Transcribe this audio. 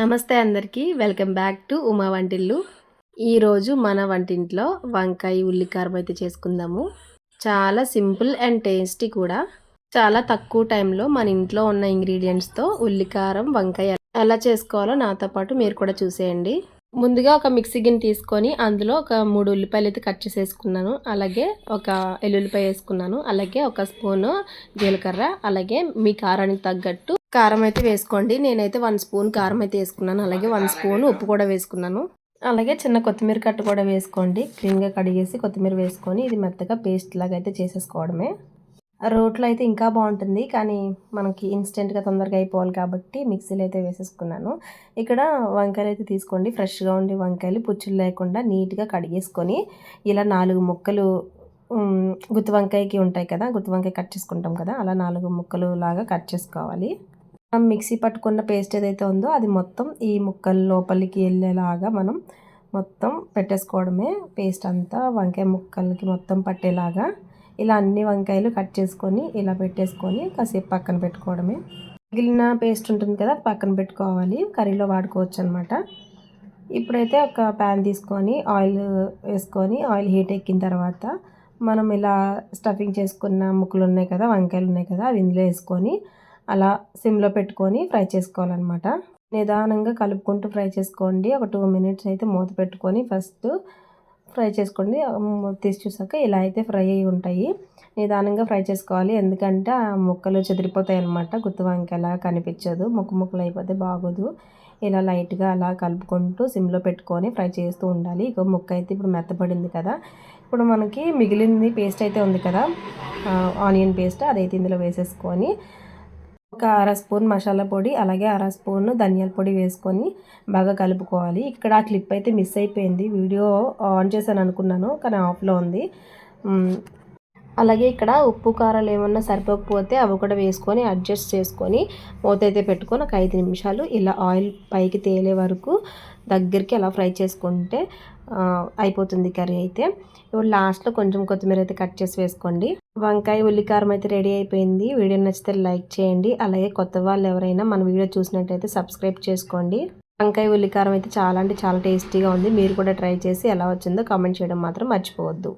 నమస్తే అందరికీ. Welcome back to Uma వంటిల్లు. ఈరోజు మన వంటింట్లో వంకాయ ఉల్లికారం అయితే చేసుకుందాము. చాలా సింపుల్ అండ్ టేస్టీ కూడా. చాలా తక్కువ టైంలో మన ఇంట్లో ఉన్న ఇంగ్రీడియంట్స్తో ఉల్లికారం వంకాయ ఎలా చేసుకోవాలో నాతో పాటు మీరు కూడా చూసేయండి. ముందుగా ఒక మిక్సీ గిన్నె తీసుకొని అందులో ఒక మూడు ఉల్లిపాయలు అయితే కట్ చేసేసుకున్నాను. అలాగే ఒక ఎల్లుల్లిపాయ వేసుకున్నాను. అలాగే ఒక స్పూను జీలకర్ర. అలాగే మీ కారానికి తగ్గట్టు కారం అయితే వేసుకోండి. నేనైతే వన్ స్పూన్ కారం అయితే వేసుకున్నాను. అలాగే వన్ స్పూన్ ఉప్పు కూడా వేసుకున్నాను. అలాగే చిన్న కొత్తిమీర కట్టు కూడా వేసుకోండి. క్లీన్గా కడిగేసి కొత్తిమీర వేసుకొని ఇది మెత్తగా పేస్ట్ లాగా అయితే చేసేసుకోవడమే. రోట్లో అయితే ఇంకా బాగుంటుంది. కానీ మనకి ఇన్స్టెంట్గా తొందరగా అయిపోవాలి కాబట్టి మిక్సీలో అయితే వేసేసుకున్నాను. ఇక్కడ వంకాయలు అయితే తీసుకోండి. ఫ్రెష్గా ఉండే వంకాయలు పుచ్చులు లేకుండా నీట్గా కడిగేసుకొని ఇలా నాలుగు ముక్కలు గుత్తి వంకాయకి ఉంటాయి కదా గుత్తి వంకాయ కట్ చేసుకుంటాం కదా అలా నాలుగు ముక్కలు లాగా కట్ చేసుకోవాలి. మిక్సీ పట్టుకున్న పేస్ట్ ఏదైతే ఉందో అది మొత్తం ఈ ముక్కల లోపలికి వెళ్ళేలాగా మనం మొత్తం పెట్టేసుకోవడమే. పేస్ట్ అంతా వంకాయ ముక్కలకి మొత్తం పట్టేలాగా ఇలా అన్ని వంకాయలు కట్ చేసుకొని ఇలా పెట్టేసుకొని కాసేపు పక్కన పెట్టుకోవడమే. మిగిలిన పేస్ట్ ఉంటుంది కదా పక్కన పెట్టుకోవాలి. కర్రీలో వాడుకోవచ్చు అనమాట ఇప్పుడైతే ఒక ప్యాన్ తీసుకొని ఆయిల్ వేసుకొని ఆయిల్ హీట్ ఎక్కిన తర్వాత మనం ఇలా స్టఫింగ్ చేసుకున్న ముక్కలు ఉన్నాయి కదా వంకాయలు ఉన్నాయి కదా అవి ఇందులో వేసుకొని అలా సిమ్లో పెట్టుకొని ఫ్రై చేసుకోవాలన్నమాట. నిదానంగా కలుపుకుంటూ ఫ్రై చేసుకోండి. ఒక టూ మినిట్స్ అయితే మూత పెట్టుకొని ఫస్ట్ ఫ్రై చేసుకోండి. తీసి చూసాక ఇలా అయితే ఫ్రై అయి ఉంటాయి. నిదానంగా ఫ్రై చేసుకోవాలి. ఎందుకంటే ఆ ముక్కలు చెదిరిపోతాయి అనమాట గుత్తి వంకాయలా కనిపించదు. ముక్కు ముక్కలు అయిపోతే బాగోదు. ఇలా లైట్గా అలా కలుపుకుంటూ సిమ్లో పెట్టుకొని ఫ్రై చేస్తూ ఉండాలి. ఇక ముక్క అయితే ఇప్పుడు మెత్తపడింది కదా. ఇప్పుడు మనకి మిగిలింది పేస్ట్ అయితే ఉంది కదా. ఆనియన్ పేస్ట్ అదైతే ఇందులో వేసేసుకొని ఒక అర స్పూన్ మసాలా పొడి అలాగే అర స్పూన్ ధనియాల పొడి వేసుకొని బాగా కలుపుకోవాలి. ఇక్కడ ఆ క్లిప్ అయితే మిస్ అయిపోయింది. వీడియో ఆన్ చేశాను అనుకున్నాను కానీ ఆఫ్లో ఉంది. అలాగే ఇక్కడ ఉప్పు కారాలు ఏమన్నా సరిపోకపోతే అవి కూడా వేసుకొని అడ్జస్ట్ చేసుకొని మూత అయితే పెట్టుకొని ఒక ఐదు నిమిషాలు ఇలా ఆయిల్ పైకి తేలే వరకు దగ్గరికి అలా ఫ్రై చేసుకుంటే అయిపోతుంది కర్రీ అయితే. ఇప్పుడు లాస్ట్లో కొంచెం కొత్తిమీర అయితే కట్ చేసి వేసుకోండి. వంకాయ ఉల్లికారం అయితే రెడీ అయిపోయింది. వీడియో నచ్చితే లైక్ చేయండి. అలాగే కొత్త వాళ్ళు ఎవరైనా మన వీడియో చూసినట్టయితే సబ్స్క్రైబ్ చేసుకోండి. వంకాయ ఉల్లికారం అయితే చాలా అంటే చాలా టేస్టీగా ఉంది. మీరు కూడా ట్రై చేసి ఎలా వచ్చిందో కామెంట్ చేయడం మాత్రం మర్చిపోవద్దు.